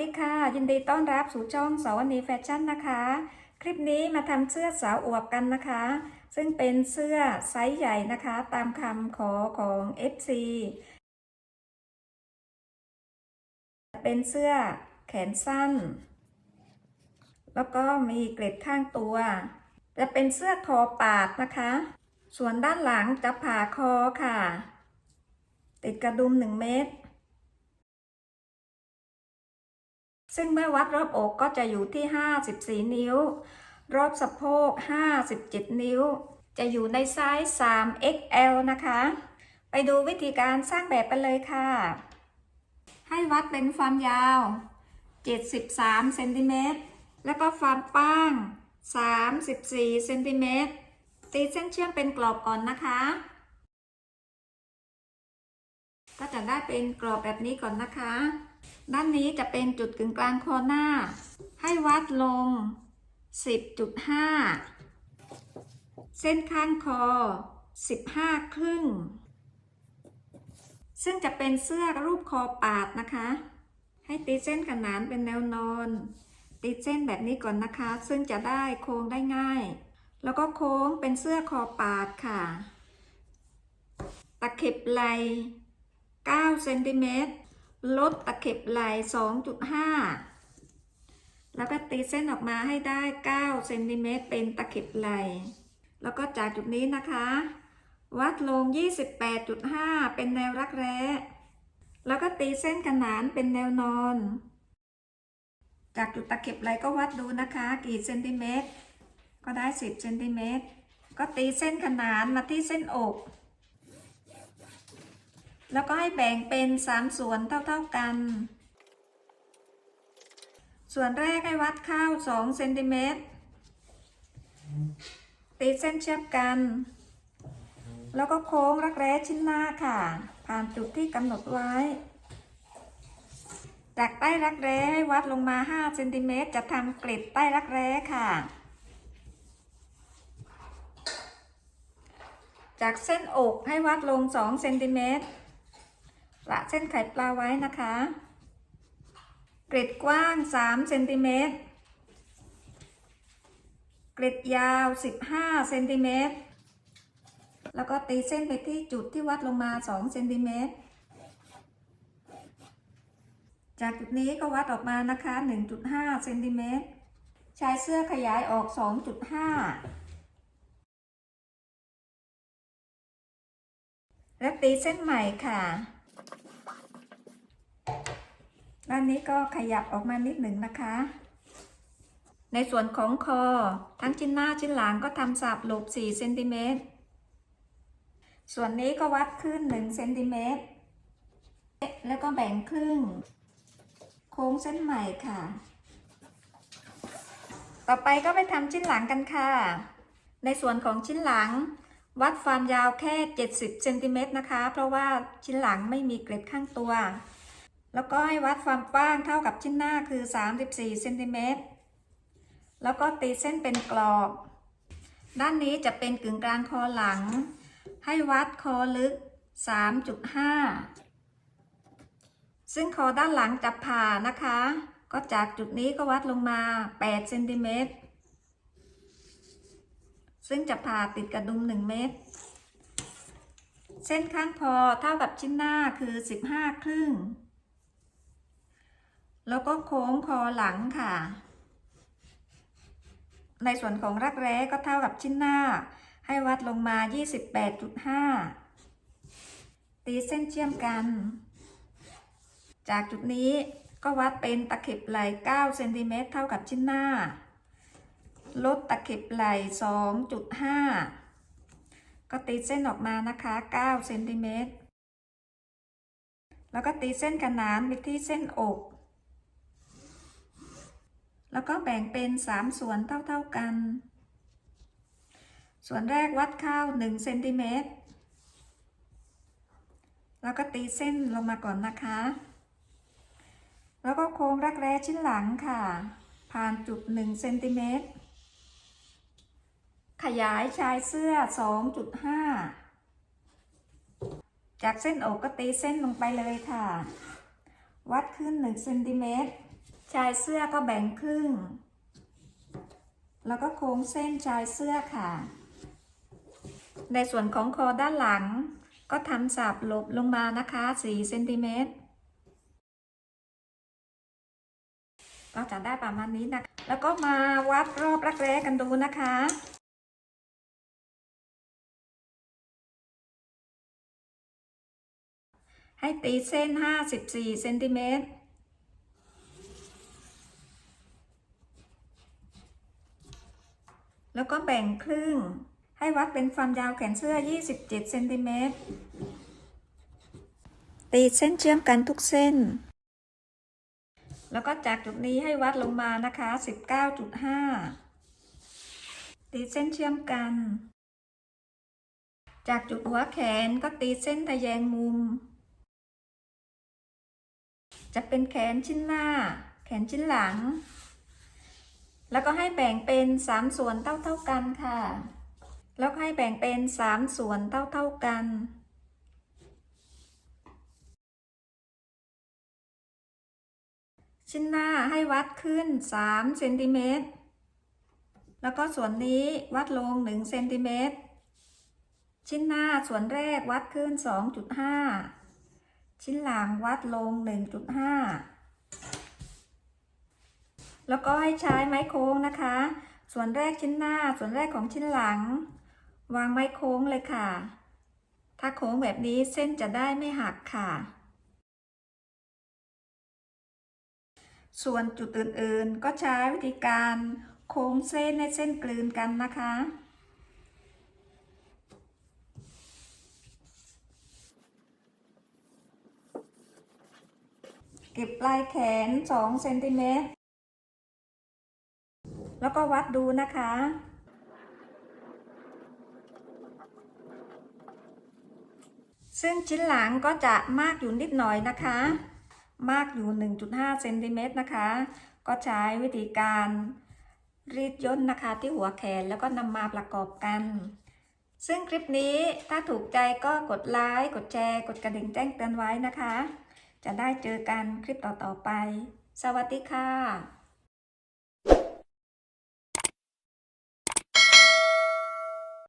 ดีค่ะ ยินดีต้อนรับสู่ช่องสาวนีแฟชั่นนะคะ คลิปนี้มาทำเสื้อสาวอวบกันนะคะ ซึ่งเป็นเสื้อไซส์ใหญ่นะคะ ตามคำขอของ FC เป็นเสื้อแขนสั้น แล้วก็มีเกล็ดข้างตัว จะเป็นเสื้อคอปาดนะคะ ส่วนด้านหลังจะผ่าคอค่ะ ติดกระดุม 1 เมตร ซึ่งเมื่อวัดรอบอกก็จะอยู่ที่ 54 นิ้ว รอบสะโพก 57 นิ้ว จะอยู่ในไซส์ 3XL นะคะ ไปดูวิธีการสร้างแบบไปเลยค่ะ ให้วัดเป็นความยาว 73 เซนติเมตร แล้วก็ความกว้าง 34 เซนติเมตร ตีเส้นเชื่อมเป็นกรอบก่อนนะคะก็จะได้เป็นกรอบแบบนี้ก่อนนะคะ ด้านนี้จะเป็นจุดกึ่งกลางคอหน้า ให้วัดลง 10.5 เส้นข้างคอ 15 ครึ่ง ซึ่งจะเป็นเสื้อรูปคอปาดนะคะ ให้ตีเส้นขนานเป็นแนวนอน ตีเส้นแบบนี้ก่อนนะคะ ซึ่งจะได้โค้งได้ง่าย แล้วก็โค้งเป็นเสื้อคอปาดค่ะ ตะเข็บไหล9เซนติเมตร ลดตะเข็บไหล่2.5 แล้วก็ตีเส้นออกมาให้ได้9เซนติเมตรเป็นตะเข็บไหล่แล้วก็จากจุดนี้นะคะ วัดลง 28.5 เป็นแนวรักแร้ แล้วก็ตีเส้นขนานเป็นแนวนอน จากจุดตะเข็บไหล่ก็วัดดูนะคะ กี่เซนติเมตร ก็ได้ 10เซนติเมตร ก็ตีเส้นขนานมาที่เส้นอก แล้วก็ให้แบ่งเป็น 3 ส่วนเท่าๆกัน ส่วนแรกให้วัดข้าว2เซนติเมตรตีเส้นเชื่อบกัน แล้วก็โค้งรักแร้ชิ้นหน้าค่ะ ผ่านจุดที่กำหนดไว้ จากใต้รักแร้ให้วัดลงมา5เซนติเมตรจะทำกลิดใต้รักแร้ค่ะจากเส้นอกให้วัดลง 2 เซนติเมตร ละเส้นไข่ปลาไว้นะคะกริดกว้าง3เซนติเมตรกริดยาว 15เซนติเมตรแล้วก็ตีเส้นไปที่จุดที่วัดลงมา2เซนติเมตรจากจุดนี้ก็วัดออกมานะคะ 1.5เซนติเมตรใช้เสื้อขยายออก 2.5 และตีเส้นใหม่ค่ะ ด้านนี้ก็ขยับออกมานิดหนึ่งนะคะ ในส่วนของคอ ทั้งชิ้นหน้าชิ้นหลังก็ทำสับหลบ4เซนติเมตร ส่วนนี้ก็วัดขึ้น1เซนติเมตร แล้วก็แบ่งครึ่ง โค้งเส้นใหม่ค่ะ ต่อไปก็ไปทำชิ้นหลังกันค่ะ ในส่วนของชิ้นหลัง วัดความยาวแค่ 70เซนติเมตรนะคะ เพราะว่าชิ้นหลังไม่มีเกล็ดข้างตัว แล้วก็ให้วัดความกว้างเท่ากับชิ้นหน้าคือ 34เซนติเมตร แล้วก็ตีเส้นเป็นกรอบ ด้านนี้จะเป็นกึ่งกลางคอหลัง ให้วัดคอลึก 3.5 ซึ่งคอด้านหลังจะผ่านะคะ ก็จากจุดนี้ก็วัดลงมา8เซนติเมตร ซึ่งจะผ่าติดกระดุม 1 เมตร เส้นข้างคอเท่ากับชิ้นหน้าคือ 15 ครึ่ง แล้วก็โค้งคอหลังค่ะ ในส่วนของรักแร้ก็เท่ากับชิ้นหน้า ให้วัดลงมา 28.5 ตีเส้นเชื่อมกัน จากจุดนี้ก็วัดเป็นตะเข็บไหล่9เซนติเมตรเท่ากับชิ้นหน้า ลดตะเข็บไหล่2.5 ก็ตีเส้นออกมานะคะ9เซนติเมตร แล้วก็ตีเส้นขนานไปที่เส้นอก แล้วก็แบ่งเป็น 3 ส่วนเท่า ๆกัน ส่วนแรกวัดข้าว1เซนติเมตรแล้วก็ตีเส้นลงมาก่อนนะคะ แล้วก็โค้งรักแร้ชิ้นหลังค่ะ ผ่านจุด1เซนติเมตร ขยายชายเสื้อ 2.5 จากเส้นอกก็ตีเส้นลงไปเลยค่ะ วัดขึ้น1เซนติเมตร ชายเสื้อก็แบ่งครึ่ง แล้วก็โค้งเส้นชายเสื้อค่ะ ในส่วนของคอด้านหลัง ก็ทำสับหลบลงมานะคะ4เซนติเมตรก็จะได้ประมาณนี้นะแล้วก็มาวัดรอบรักแร้กันดูนะคะ ให้ตีเส้น 54เซนติเมตร แล้วก็แบ่งครึ่ง ให้วัดเป็นความยาวแขนเสื้อ 27เซนติเมตรตีเส้นเชื่อมกันทุกเส้น แล้วก็จากจุดนี้ให้วัดลงมานะคะ 19.5 ตีเส้นเชื่อมกัน จากจุดหัวแขนก็ตีเส้นทะแยงมุม จะเป็นแขนชิ้นหน้า แขนชิ้นหลัง แล้วก็ให้แบ่งเป็น 3 ส่วนเท่าๆกันค่ะ แล้วให้แบ่งเป็น 3 ส่วนเท่าๆกัน ชิ้นหน้าให้วัดขึ้น3เซนติเมตร แล้วก็ส่วนนี้วัดลง1เซนติเมตร ชิ้นหน้าส่วนแรกวัดขึ้น 2.5 ชิ้นหลังวัดลง 1.5 แล้วก็ให้ใช้ไม้โค้งนะคะ ส่วนแรกชิ้นหน้า ส่วนแรกของชิ้นหลัง วางไม้โค้งเลยค่ะ ถ้าโค้งแบบนี้เส้นจะได้ไม่หักค่ะ ส่วนจุดอื่นๆ ก็ใช้วิธีการโค้งเส้นให้เส้นกลืนกันนะคะเก็บปลายแขน2เซนติเมตร แล้วก็วัดดูนะคะ ซึ่งชิ้นหลังก็จะมากอยู่นิดหน่อยนะคะ มากอยู่ 1.5เซนติเมตรนะคะ ก็ใช้วิธีการรีดย่นนะคะที่หัวแขนแล้วก็นำมาประกอบกัน ซึ่งคลิปนี้ถ้าถูกใจก็กดไลค์กดแชร์ กดกระดิ่งแจ้งเตือนไว้นะคะ จะได้เจอกันคลิปต่อๆไป สวัสดีค่ะ